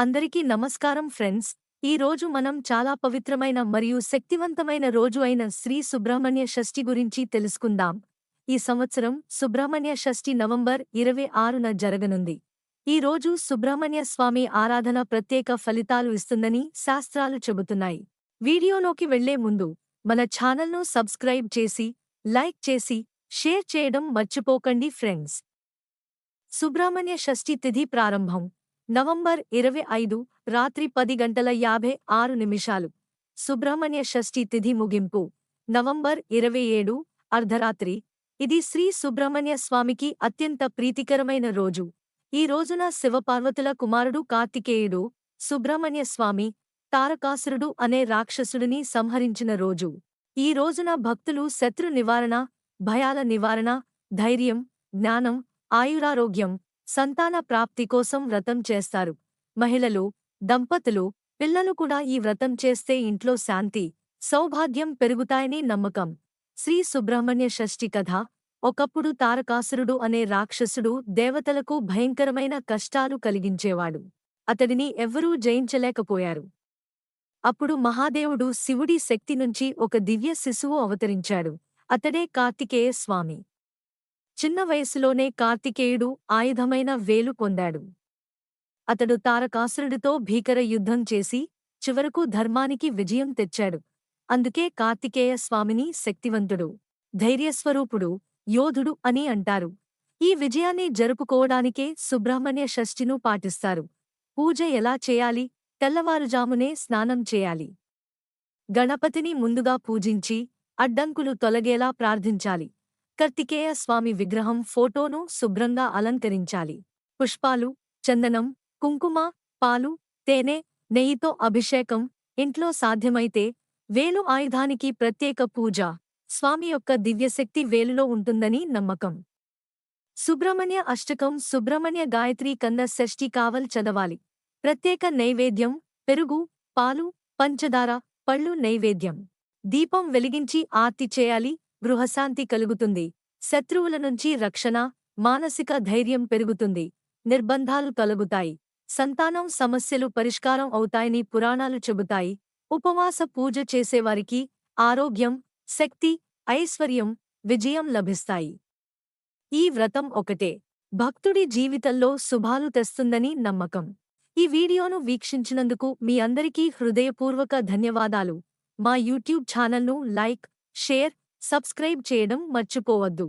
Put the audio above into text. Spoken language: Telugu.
అందరికీ నమస్కారం ఫ్రెండ్స్. ఈ రోజు మనం చాలా పవిత్రమైన మరియు శక్తివంతమైన రోజు అయిన శ్రీ సుబ్రహ్మణ్య షష్ఠి గురించి తెలుసుకుందాం. ఈ సంవత్సరం సుబ్రహ్మణ్య షష్ఠి నవంబర్ ఇరవై ఆరున జరగనుంది. ఈ రోజు సుబ్రహ్మణ్య స్వామి ఆరాధన ప్రత్యేక ఫలితాలు ఇస్తుందని శాస్త్రాలు చెబుతున్నాయి. వీడియోలోకి వెళ్ళే ముందు మన ఛానల్ను సబ్స్క్రైబ్ చేసి లైక్ చేసి షేర్ చేయడం మర్చిపోకండి ఫ్రెండ్స్. సుబ్రహ్మణ్య షష్ఠి తిథి ప్రారంభం. నవంబర్ ఇరవై ఐదు రాత్రి పది గంటల యాభై ఆరు నిమిషాలు. సుబ్రహ్మణ్య షష్ఠి తిథి ముగింపు. నవంబర్ ఇరవై ఏడు అర్ధరాత్రి. ఇది శ్రీ సుబ్రహ్మణ్య స్వామికి అత్యంత ప్రీతికరమైన రోజు. ఈ రోజున శివపార్వతుల కుమారుడు కార్తికేయుడు సుబ్రహ్మణ్య స్వామి తారకాసురుడు అనే రాక్షసుడిని సంహరించిన రోజు. ఈ రోజున భక్తులు శత్రు నివారణ భయాల నివారణ ధైర్యం జ్ఞానం ఆయురారోగ్యం సంతాన ప్రాప్తి కోసం వ్రతం చేస్తారు. మహిళలు దంపతులు పిల్లలు కూడా ఈ వ్రతం చేస్తే ఇంట్లో శాంతి సౌభాగ్యం పెరుగుతాయని నమ్మకం. శ్రీ సుబ్రహ్మణ్య షష్ఠి కథ ఒకప్పుడు తారకాసురుడు అనే రాక్షసుడు దేవతలకు భయంకరమైన కష్టాలు కలిగించేవాడు. అతడిని ఎవ్వరూ జయించలేకపోయారు. అప్పుడు మహాదేవుడు శివుడి శక్తి నుంచి ఒక దివ్య శిశువు అవతరించాడు. అతడే కార్తికేయ స్వామి. చిన్న వయసులోనే కార్తికేయుడు ఆయుధమైన వేలు పొందాడు. అతడు తారకాసురుడితో భీకర యుద్ధం చేసి చివరకు ధర్మానికి విజయం తెచ్చాడు. అందుకే కార్తికేయ స్వామిని శక్తివంతుడు ధైర్యస్వరూపుడు యోధుడు అని అంటారు. ఈ విజయాన్ని జరుపుకోవడానికే సుబ్రహ్మణ్య షష్ఠిను పాటిస్తారు. పూజ ఎలా చేయాలి? తెల్లవారుజామునే స్నానం చేయాలి. గణపతిని ముందుగా పూజించి అడ్డంకులు తొలగేలా ప్రార్థించాలి. కార్తికేయ స్వామి విగ్రహం ఫోటోను శుభ్రంగా అలంకరించాలి. పుష్పాలు చందనం కుంకుమ పాలు తేనె నెయ్యితో అభిషేకం ఇంట్లో సాధ్యమైతే వేలు ఆయుధానికి ప్రత్యేక పూజ. స్వామి యొక్క దివ్యశక్తి వేలులో ఉంటుందని నమ్మకం. సుబ్రహ్మణ్య అష్టకం సుబ్రహ్మణ్య గాయత్రీ కన్న షష్ఠి కావల్ చదవాలి. ప్రత్యేక నైవేద్యం పెరుగు పాలు పంచదార పళ్ళు నైవేద్యం. దీపం వెలిగించి ఆర్తి చేయాలి. గృహశాంతి కలుగుతుంది. శత్రువుల నుంచి రక్షణ మానసిక ధైర్యం పెరుగుతుంది. నిర్బంధాలు కలుగుతాయి. సంతానం సమస్యలు పరిష్కారం అవుతాయని పురాణాలు చెబుతాయి. ఉపవాస పూజ చేసేవారికి ఆరోగ్యం శక్తి ఐశ్వర్యం విజయం లభిస్తాయి. ఈ వ్రతం ఒకటే. భక్తుడి జీవితంలో శుభాలు తెస్తుందని నమ్మకం. ఈ వీడియోను వీక్షించినందుకు మీ అందరికీ హృదయపూర్వక ధన్యవాదాలు. మా యూట్యూబ్ ఛానల్ను లైక్ షేర్ సబ్స్క్రైబ్ చేయడం మర్చిపోవద్దు.